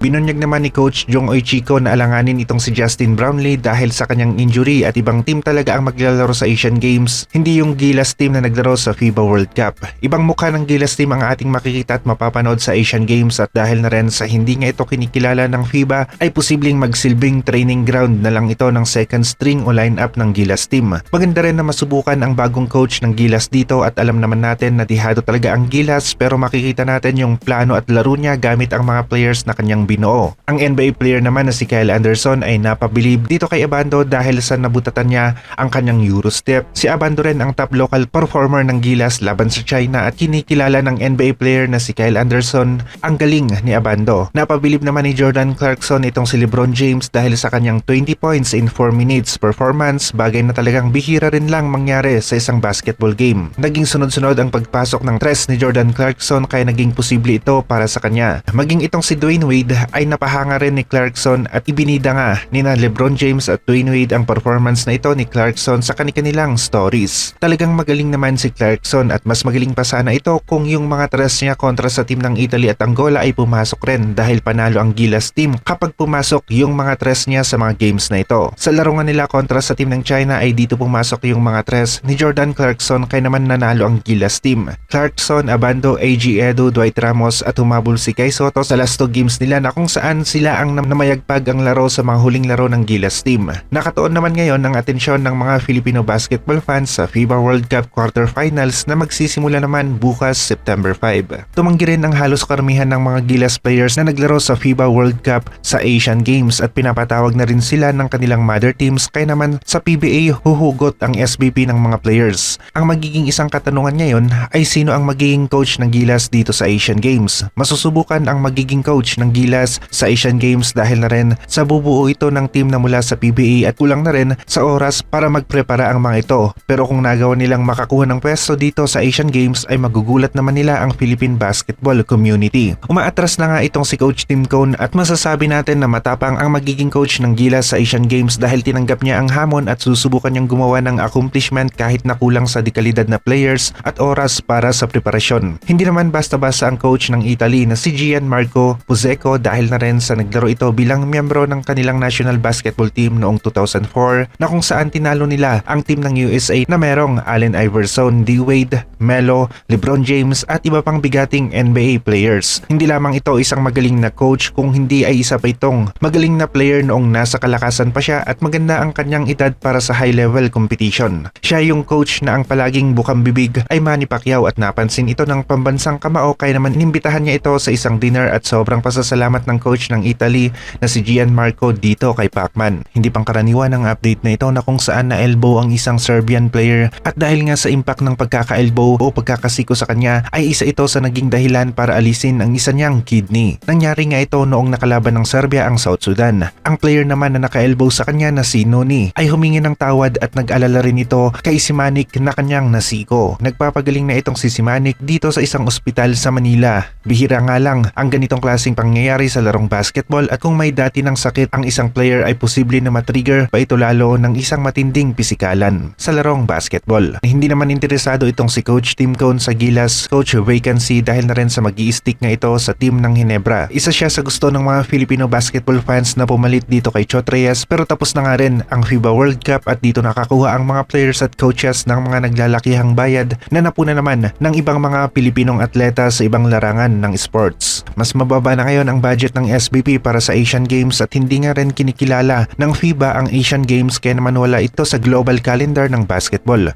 Binunyag naman ni Coach Jong Oy Chico na alanganin itong si Justin Brownlee dahil sa kanyang injury at ibang team talaga ang maglalaro sa Asian Games, hindi yung Gilas team na naglaro sa FIBA World Cup. Ibang mukha ng Gilas team ang ating makikita at mapapanood sa Asian Games at dahil na rin sa hindi nga ito kinikilala ng FIBA ay posibleng magsilbing training ground na lang ito ng second string o lineup ng Gilas team. Maganda rin na masubukan ang bagong coach ng Gilas dito at alam naman natin na dihado talaga ang Gilas pero makikita natin yung plano at laro niya gamit ang mga players na kanyang binuo. Ang NBA player naman na si Kyle Anderson ay napabilib dito kay Abando dahil sa nabutatan niya ang kanyang Eurostep. Si Abando rin ang top local performer ng Gilas laban sa China at kinikilala ng NBA player na si Kyle Anderson ang galing ni Abando. Napabilib naman ni Jordan Clarkson itong si LeBron James dahil sa kanyang 20 points in 4 minutes performance bagay na talagang bihira rin lang mangyari sa isang basketball game. Naging sunod-sunod ang pagpasok ng tres ni Jordan Clarkson kaya naging posible ito para sa kanya. Maging itong si Dwayne Wade ay napahanga rin ni Clarkson at ibinida nga ni na LeBron James at Dwayne Wade ang performance na ito ni Clarkson sa kanilang stories. Talagang magaling naman si Clarkson at mas magaling pa sana ito kung yung mga tres niya kontra sa team ng Italy at Angola ay pumasok rin dahil panalo ang Gilas team kapag pumasok yung mga tres niya sa mga games na ito. Sa laro nila kontra sa team ng China ay dito pumasok yung mga tres ni Jordan Clarkson kaya naman nanalo ang Gilas team. Clarkson, Abando, AG Edo, Dwight Ramos at humabol si Kai Soto sa last two games nila na kung saan sila ang nam- namayagpag ang laro sa mga huling laro ng Gilas team. Nakatuon naman ngayon ang atensyon ng mga Filipino basketball fans sa FIBA World Cup quarterfinals na magsisimula naman bukas September 5. Tumanggi rin ang halos karamihan ng mga Gilas players na naglaro sa FIBA World Cup sa Asian Games at pinapatawag na rin sila ng kanilang mother teams kaya naman sa PBA huhugot ang SBP ng mga players. Ang magiging isang katanungan ngayon ay sino ang magiging coach ng Gilas dito sa Asian Games. Masusubukan ang magiging coach ng Gilas sa Asian Games dahil na rin sa bubuo ito ng team na mula sa PBA at kulang na rin sa oras para magprepara ang mga ito. Pero kung nagawa nilang makakuha ng pwesto dito sa Asian Games ay magugulat naman nila ang Philippine basketball community. Umaatras na nga itong si Coach Tim Cone at masasabi natin na matapang ang magiging coach ng Gilas sa Asian Games dahil tinanggap niya ang hamon at susubukan niyang gumawa ng accomplishment kahit na kulang sa dekalidad na players at oras para sa preparasyon. Hindi naman basta-basta ang coach ng Italy na si Gianmarco Puzeco dahil na rin sa naglaro ito bilang miyembro ng kanilang national basketball team noong 2004 na kung saan tinalo nila ang team ng USA na merong Allen Iverson, D. Wade, Melo, LeBron James at iba pang bigating NBA players. Hindi lamang ito isang magaling na coach kung hindi ay isa pa itong magaling na player noong nasa kalakasan pa siya at maganda ang kanyang edad para sa high level competition. Siya yung coach na ang palaging bukang bibig ay Manny Pacquiao at napansin ito ng pambansang kamao kaya naman inimbitahan niya ito sa isang dinner at sobrang pasasalamat ng coach ng Italy na si Gianmarco dito kay Pacman. Hindi pang karaniwan ang update na ito na kung saan na elbow ang isang Serbian player at dahil nga sa impact ng pagkaka-elbow o pagkakasiko sa kanya ay isa ito sa naging dahilan para alisin ang isa niyang kidney. Nangyari nga ito noong nakalaban ng Serbia ang South Sudan. Ang player naman na naka-elbow sa kanya na si Noni ay humingi ng tawad at nag-alala rin ito kay Simanik na kanyang nasiko. Nagpapagaling na itong si Simanik dito sa isang ospital sa Manila. Bihira nga lang ang ganitong klaseng pangyayari sa larong basketball at kung may dati ng sakit ang isang player ay posible na matrigger pa ito lalo ng isang matinding pisikalan sa larong basketball. Hindi naman interesado itong si Coach Tim Cone sa Gilas coach vacancy dahil na rin sa mag stick nga ito sa team ng Hinebra. Isa siya sa gusto ng mga Filipino basketball fans na pumalit dito kay Chot Reyes pero tapos na nga rin ang FIBA World Cup at dito nakakuha ang mga players at coaches ng mga naglalakihang bayad na napuna naman ng ibang mga Pilipinong atleta sa ibang larangan ng sports. Mas mababa na ngayon ang budget ng SBP para sa Asian Games at hindi nga rin kinikilala ng FIBA ang Asian Games kaya naman wala ito sa global calendar ng basketball.